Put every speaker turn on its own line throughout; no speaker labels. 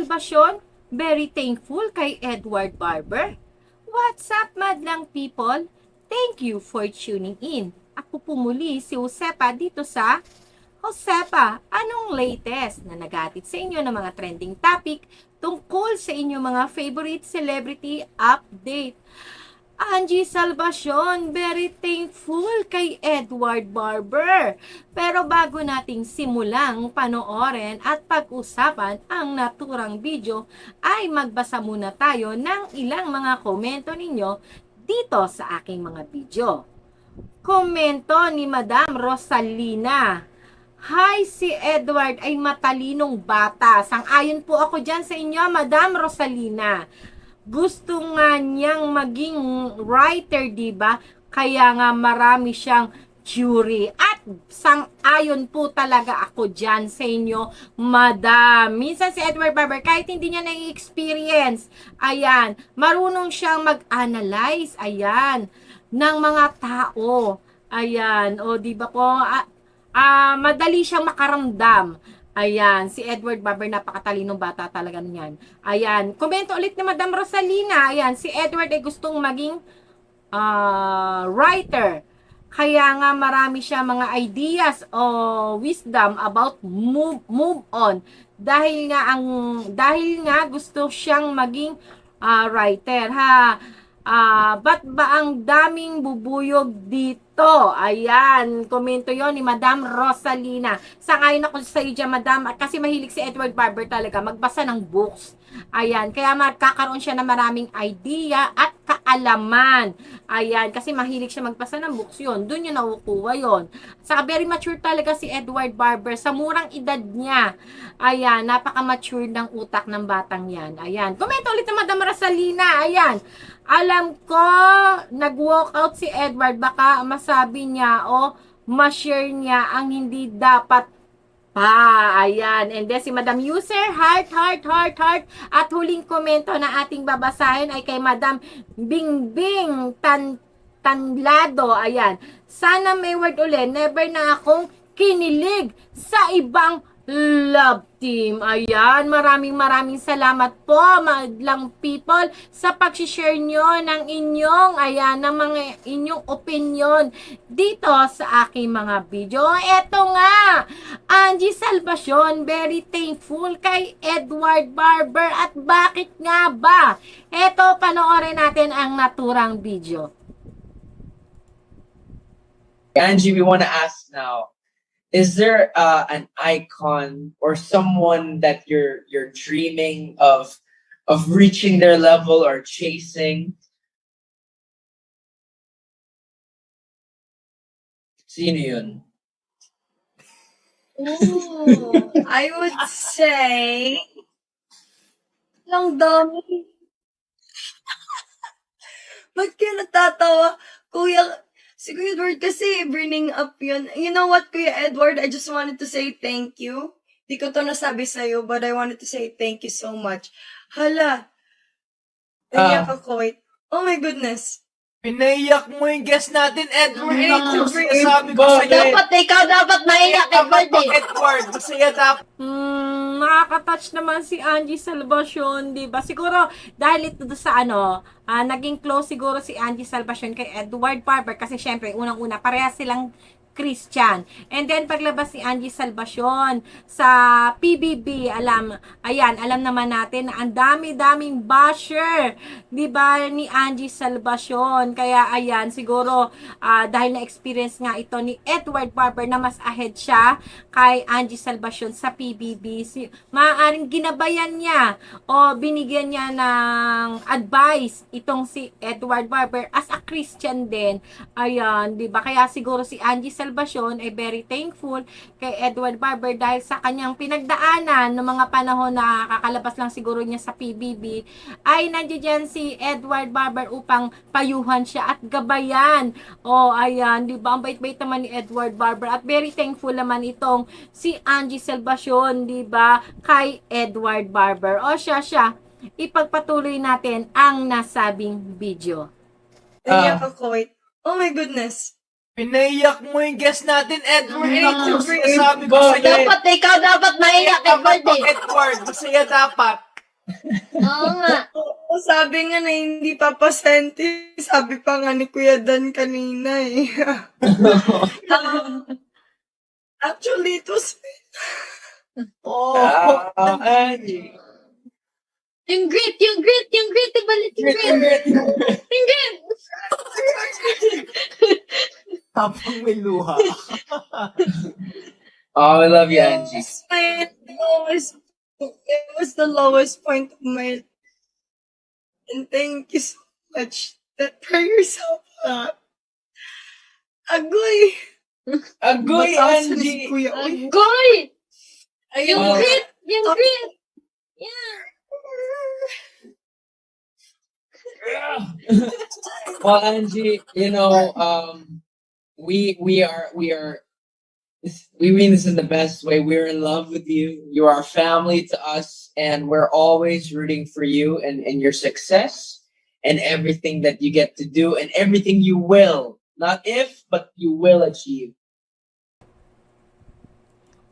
Salvacion, very thankful kay Edward Barber. What's up, madlang people? Thank you for tuning in. Ako po muli si Josepa dito sa Josepa, anong latest na nagatid sa inyo ng mga trending topic tungkol sa inyong mga favorite celebrity update? Angie Salvacion, very thankful kay Edward Barber. Pero bago nating simulang panoorin at pag-usapan ang naturang video, ay magbasa muna tayo ng ilang mga komento ninyo dito sa aking mga video. Komento ni Madam Rosalina. Hi, si Edward ay matalinong bata. Sang-ayon po ako dyan sa inyo, Madam Rosalina gusto nga niyang maging writer, 'di ba? Kaya nga marami siyang jury. At sang-ayon po talaga ako dyan sa inyo, madam. Minsan si Edward Barber, kahit hindi niya na-experience, ayan, marunong siyang mag-analyze, ayan, ng mga tao. Ayan, o di ba po, ah, ah, madali siyang makaramdam. Ayan, si Edward Barber, napakatalinong bata talaga niyan. Ayan, komento ulit ni Madam Rosalina. Ayan, si Edward ay gustong maging ah, writer. Kaya nga marami siya mga ideas o wisdom about move, move on. Dahil nga ang dahil nga gusto siyang maging ah, writer ha. Ah, ba't ba ang daming bubuyog dito? Ayan, komento yon ni Madam Rosalina. Sangayon ako sa iyo dyan, Madam, kasi mahilig si Edward Barber talaga magbasa ng books. Ayan, kaya magkakaroon siya ng maraming idea at kaalaman. Ayan, kasi mahilig siya magbasa ng books yun. Doon yun nakukuha yun. Saka very mature talaga si Edward Barber sa murang edad niya. Ayan, napaka-mature ng utak ng batang yan. Ayan, komento ulit ni Madam Rosalina. Ayan, alam ko, nag-walk out si Edward, baka masabi niya o ma-share niya ang hindi dapat pa. Ayan. And then si Madam User, heart, heart, heart, heart. At huling komento na ating babasahin ay kay Madam Bingbing Tan Tanlado. Ayan. Sana may word uli. Never na akong kinilig sa ibang love team. Ayan, maraming maraming salamat po madlang people sa pag-share nyo ng inyong, ayan, ng mga inyong opinion dito sa aking mga video. Eto nga, Angie Salvacion, very thankful kay Edward Barber at bakit nga ba? Eto, panoorin natin ang naturang video.
Angie, we want to ask now: Is there uh, an icon or someone that you're you're dreaming of of reaching their level or chasing? Sino
I would say, lang dami. Ba't kayo natatawa? Kuya, si Kuya Edward kasi burning up yun. You know what, Kuya Edward? I just wanted to say thank you. Di ko to nasabi sa'yo, but I wanted to say thank you so much. Hala. Naiyak
Ah.
ako, wait. Oh my goodness.
Pinaiyak mo yung guest natin, Edward.
Ay,
sinasabi ko sa'yo.
Dapat ikaw dapat maiyak,
Dapat
Edward eh.
Edward. Masaya dapat.
Hmm, nakaka-touch naman si Angie Salvacion, 'di ba? Siguro dahil ito sa ano, ah, naging close siguro si Angie Salvacion kay Edward Barber kasi syempre, unang-una, parehas silang Christian. And then, paglabas ni Angie Salvacion sa PBB, alam, ayan, alam naman natin na ang dami-daming basher, di ba, ni Angie Salvacion. Kaya, ayan, siguro, ah, dahil na-experience nga ito ni Edward Barber na mas ahead siya kay Angie Salvacion sa PBB. Si, maaaring ginabayan niya o binigyan niya ng advice itong si Edward Barber as a Christian din. Ayan, 'di ba? Kaya siguro si Angie Salvacion ay very thankful kay Edward Barber dahil sa kanyang pinagdaanan ng mga panahon na kakalabas lang siguro niya sa PBB ay nandiyan si Edward Barber upang payuhan siya at gabayan. O ayan, 'di ba? Ang bait-bait naman ni Edward Barber at very thankful naman itong si Angie Salvacion, 'di ba? Kay Edward Barber. O siya siya ipagpatuloy natin ang nasabing video.
Ako, wait. Oh my goodness.
Pinaiyak mo yung guest natin, Edward.
Ay,
Ako, sinasabi ko sa'yo.
Dapat ikaw dapat maiyak,
Dapat
Edward
to,
eh.
Edward. Masaya dapat.
Oo nga.
Sabi nga na hindi papasenti. Sabi pa nga ni Kuya Dan kanina eh. Actually, it was
Oh.
Angie.
Yung grit, yung grit, yung grit, ibalik yung grit. Yung grit.
Tapang may luha.
Oh, I love you, Angie.
was my lowest. It was the lowest point of my. And thank you so much. That prayer so hot. Agoy.
Agoy,
Mataas ni
Angie!
Kuya. Uy.
Goy!
Ayun.
Yung
Oh.
grit, yung grit. Yeah.
well, Angie, you know, um, we we are we are we mean this in the best way. We're in love with you. You are family to us, and we're always rooting for you and, and your success and everything that you get to do and everything you will. Not if, but you will achieve.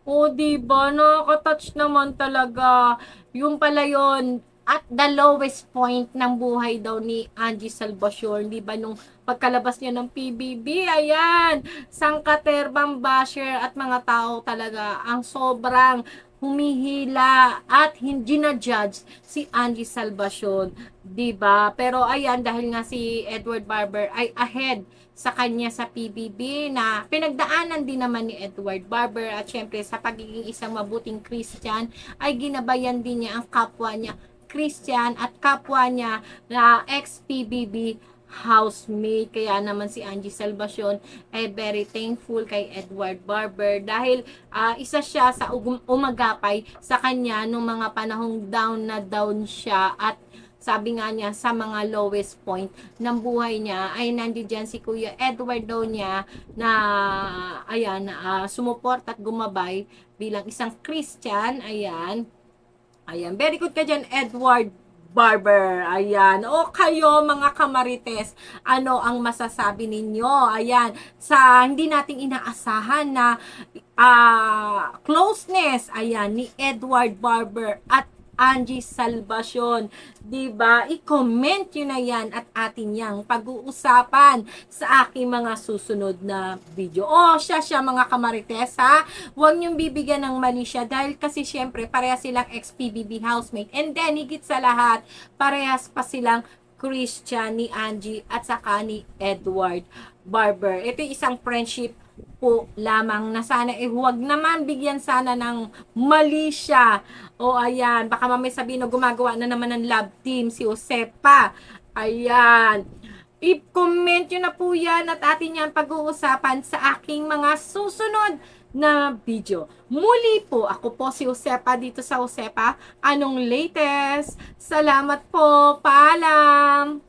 O, di ba? Nakaka-touch naman talaga. Yung pala at the lowest point ng buhay daw ni Angie Salvacion, di ba? Nung pagkalabas niya ng PBB, ayan, sangkaterbang basher at mga tao talaga ang sobrang humihila at hindi na judge si Angie Salvacion, 'di ba? Pero ayan dahil nga si Edward Barber ay ahead sa kanya sa PBB na pinagdaanan din naman ni Edward Barber at syempre sa pagiging isang mabuting Christian ay ginabayan din niya ang kapwa niya Christian at kapwa niya na ex-PBB housemate. Kaya naman si Angie Salvacion ay very thankful kay Edward Barber dahil ah, isa siya sa umagapay sa kanya nung mga panahong down na down siya. At sabi nga niya sa mga lowest point ng buhay niya ay nandiyan si Kuya Edward daw niya na ayan ah, sumuport at gumabay bilang isang Christian. Ayan ayan very good ka dyan Edward Barber. Ayan. O kayo mga kamarites, ano ang masasabi ninyo? Ayan. Sa hindi nating inaasahan na ah, closeness, ayan, ni Edward Barber at Angie Salvacion. 'Di ba? I-comment yun na yan at atin yang pag-uusapan sa aking mga susunod na video. O, siya siya mga kamarites ha. Huwag niyong bibigyan ng mali siya dahil kasi syempre pareha silang ex-PBB housemate. And then, higit sa lahat, parehas pa silang Christian ni Angie at saka ni Edward Barber. Ito yung isang friendship po lamang na sana eh huwag naman bigyan sana ng mali siya. O ayan, baka mamay sabihin na gumagawa na naman ng love team si Josepa. Ayan. I-comment nyo na po yan at atin yan pag-uusapan sa aking mga susunod na video. Muli po, ako po si Josepa dito sa Josepa. Anong latest? Salamat po. Paalam!